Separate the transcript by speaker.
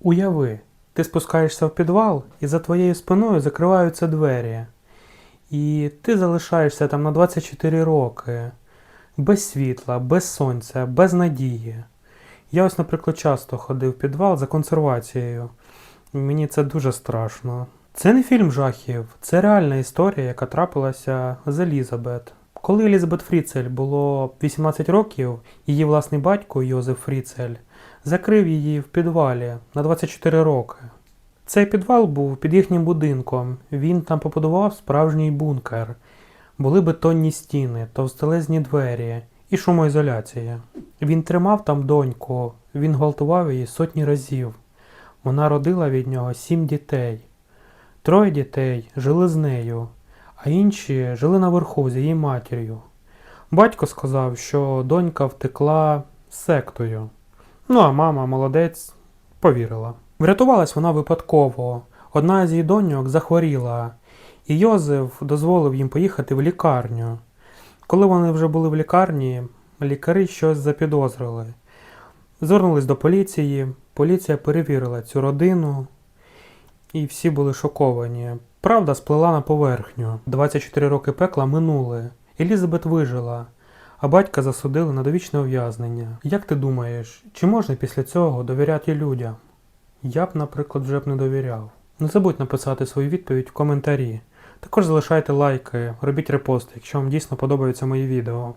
Speaker 1: Уяви, ти спускаєшся в підвал, і за твоєю спиною закриваються двері. І ти залишаєшся там на 24 роки. Без світла, без сонця, без надії. Я ось, наприклад, часто ходив в підвал за консервацією. Мені це дуже страшно. Це не фільм жахів, це реальна історія, яка трапилася з Елізабет. Коли Елізабет Фріцель було 18 років, її власний батько Йозеф Фріцель закрив її в підвалі на 24 роки. Цей підвал був під їхнім будинком. Він там побудував справжній бункер. Були бетонні стіни, товстелезні двері і шумоізоляція. Він тримав там доньку, він гвалтував її сотні разів. Вона родила від нього сім дітей. Троє дітей жили з нею, а інші жили наверху з її матір'ю. Батько сказав, що донька втекла сектою. Ну а мама, молодець, повірила. Врятувалась вона випадково. Одна з її доньок захворіла, і Йозеф дозволив їм поїхати в лікарню. Коли вони вже були в лікарні, лікарі щось запідозрили. Звернулись до поліції, поліція перевірила цю родину, і всі були шоковані. Правда сплила на поверхню. 24 роки пекла минули. Елізабет вижила, а батька засудили на довічне ув'язнення. Як ти думаєш, чи можна після цього довіряти людям? Я б, наприклад, вже б не довіряв. Не забудь написати свою відповідь в коментарі. Також залишайте лайки, робіть репости, якщо вам дійсно подобаються мої відео.